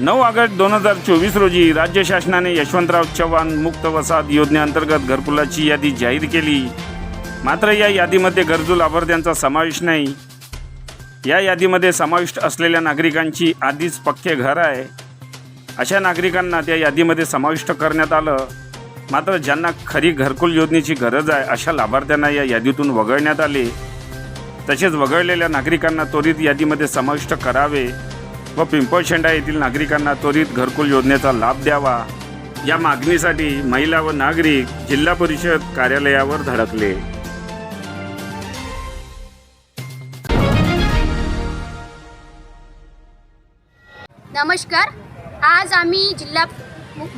नऊ ऑगस्ट दोन हजार चोवीस रोजी राज्य शासनाने यशवंतराव चव्हाण मुक्त वसाहत योजनेअंतर्गत घरकुलाची यादी जाहीर केली. मात्र या यादीमध्ये गरजू लाभार्थ्यांचा समावेश नाही. या यादीमध्ये समाविष्ट असलेल्या नागरिकांची आधीच पक्के घर आहे. अशा नागरिकांना त्या यादीमध्ये समाविष्ट करण्यात आलं. मात्र ज्यांना खरी घरकुल योजनेची गरज आहे अशा लाभार्थ्यांना या यादीतून वगळण्यात आले. तसेच वगळलेल्या नागरिकांना त्वरित यादीमध्ये समाविष्ट करावे. व पिंपळशेंडा येथील नागरिकांना त्वरित घरकुल योजनेचा लाभ द्यावा. या मागणीसाठी महिला व नागरिक जिल्हा परिषद कार्यालयावर धडकले. नमस्कार. आज आम्ही जिल्हा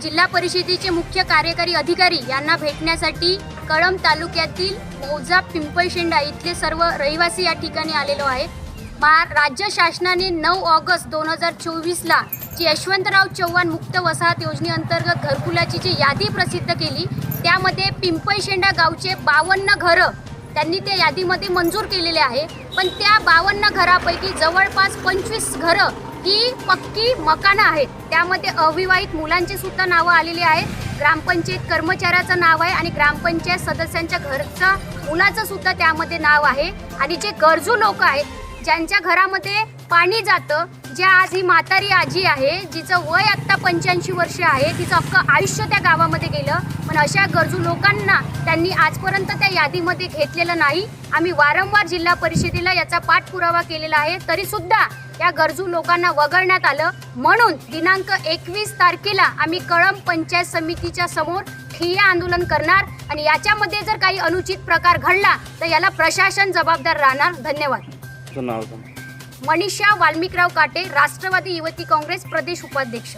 जिल्हा परिषदेचे मुख्य कार्यकारी अधिकारी यांना भेटण्यासाठी कळंब तालुक्यातील मौजा पिंपळशेंडा इथले सर्व रहिवासी या ठिकाणी आलेलो आहेत. मा राज्य शासनाने नऊ ऑगस्ट दोन हजार चोवीसला जी यशवंतराव चव्हाण मुक्त वसाहत योजनेअंतर्गत घरकुलाची जी यादी प्रसिद्ध केली त्यामध्ये पिंपळशेंडा गावचे बावन्न घरं त्यांनी त्या यादीमध्ये मंजूर केलेले आहे. पण त्या बावन्न घरापैकी जवळपास पंचवीस घरं ही पक्की मकानं आहेत. त्यामध्ये अविवाहित मुलांची सुद्धा नावं आलेली आहेत. ग्रामपंचायत कर्मचाऱ्याचं नाव आहे आणि ग्रामपंचायत सदस्यांच्या घरचं मुलाचं सुद्धा त्यामध्ये नाव आहे. आणि जे गरजू लोक आहेत ज्यांच्या घरामध्ये पाणी जातं ज्या आज ही म्हातारी आजी आहे जिचं वय आत्ता पंच्याऐंशी वर्ष आहे तिचं अख्खं आयुष्य त्या गावामध्ये गेलं. पण अशा गरजू लोकांना त्यांनी आजपर्यंत त्या यादीमध्ये घेतलेलं नाही. आम्ही वारंवार जिल्हा परिषदेला याचा पाठपुरावा केलेला आहे. तरी सुद्धा या गरजू लोकांना वगळण्यात आलं. म्हणून दिनांक एकवीस तारखेला आम्ही कळंब पंचायत समितीच्या समोर ठिय्या आंदोलन करणार. आणि याच्यामध्ये जर काही अनुचित प्रकार घडला तर याला प्रशासन जबाबदार राहणार. धन्यवाद. नाव मनीषा वाल्मिकराव काटे राष्ट्रवादी युवती काँग्रेस प्रदेश उपाध्यक्ष.